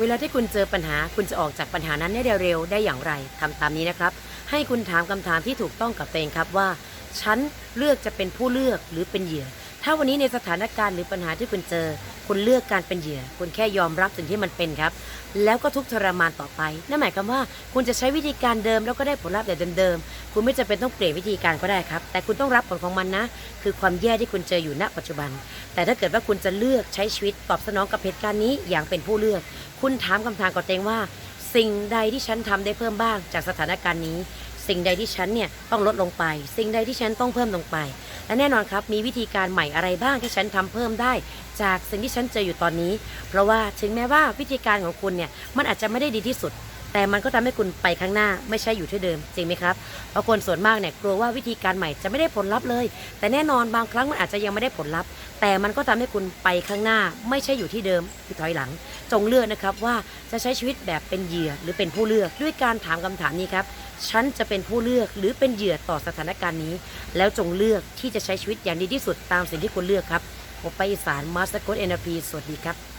เวลาที่คุณเจอปัญหาคุณจะออกจากปัญหานั้นได้เร็วๆได้อย่างไรทำตามนี้นะครับ ให้คุณถามคำถามที่ถูกต้องกับตัวเองครับว่า ฉันเลือกจะเป็นผู้เลือกหรือเป็นเหยื่อ ถ้าวันนี้ในสถานการณ์หรือปัญหาที่คุณเจอ คุณเลือกการเป็นเหยื่อ คุณแค่ยอมรับสิ่งที่มันเป็นครับ แล้วก็ทุกทรมานต่อไป นั่นหมายความว่า คุณจะใช้วิธีการเดิมแล้วก็ได้ผลลัพธ์แบบเดิมๆ คุณไม่จำเป็นต้องเปลี่ยนวิธีการก็ได้ครับ แต่คุณต้องรับผลของมันนะ คือความแย่ที่คุณเจออยู่ณปัจจุบัน แต่ถ้าเกิดว่าคุณจะเลือกใช้ชีวิตตอบสนองกับเหตุการณ์นี้อย่างเป็นผู้เลือก คุณถามคำถามกับตัวเองว่า สิ่งใดที่ฉันทำได้เพิ่มบ้างจากสถานการณ์นี้ สิ่งใดที่ฉันเนี่ยต้องลดลงไป สิ่งใดที่ฉันต้องเพิ่มลงไป และแน่นอนครับมีวิธีการใหม่อะไรบ้างที่ฉันทำเพิ่มได้ จากสิ่งที่ฉันเจออยู่ตอนนี้ เพราะว่าถึงแม้ว่าวิธีการของคุณเนี่ยมันอาจจะไม่ได้ดีที่สุด แต่มันก็ทำให้คุณไปข้างหน้าไม่ใช่อยู่ที่เดิมจริงไหมครับเพราะคนส่วนมากเนี่ยกลัวว่าวิธีการใหม่จะไม่ได้ผลลัพธ์เลย แต่แน่นอนบางครั้งมันอาจจะยังไม่ได้ผลลัพธ์ แต่มันก็ทำให้คุณไปข้างหน้า ไม่ใช่อยู่ที่เดิมคือถอยหลัง จงเลือกนะครับว่าจะใช้ชีวิตแบบเป็นเหยื่อหรือเป็นผู้เลือกด้วยการถามคำถามนี้ครับฉันจะเป็นผู้เลือกหรือเป็นเหยื่อต่อสถานการณ์นี้ แล้วจงเลือกที่จะใช้ชีวิตอย่างดีที่สุดตามสิ่งที่คุณเลือกครับผมไปอีสานมาสเตอร์โค้ดเอ็นพีสวัสดีครับ